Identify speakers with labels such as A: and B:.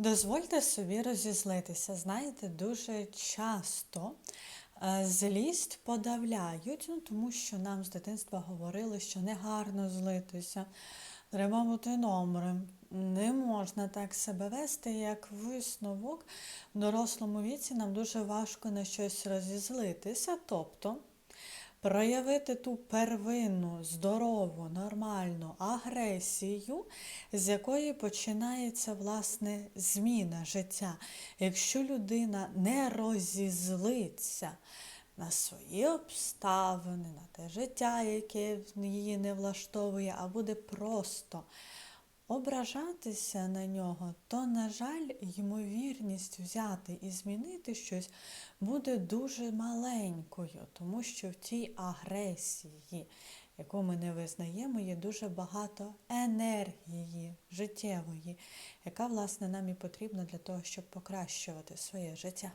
A: Дозвольте собі розізлитися. Знаєте, дуже часто е, злість подавляють, ну, тому що нам з дитинства говорили, що не гарно злитися, треба бути добрим. Не можна так себе вести, як висновок в дорослому віці нам дуже важко на щось розізлитися. Тобто проявити ту первинну, здорову, нормальну агресію, з якої починається власне зміна життя. Якщо людина не розізлиться на свої обставини, на те життя, яке її не влаштовує, а буде просто ображатися на нього, то, на жаль, ймовірність взяти і змінити щось буде дуже маленькою, тому що в тій агресії, яку ми не визнаємо, є дуже багато енергії життєвої, яка, власне, нам і потрібна для того, щоб покращувати своє життя.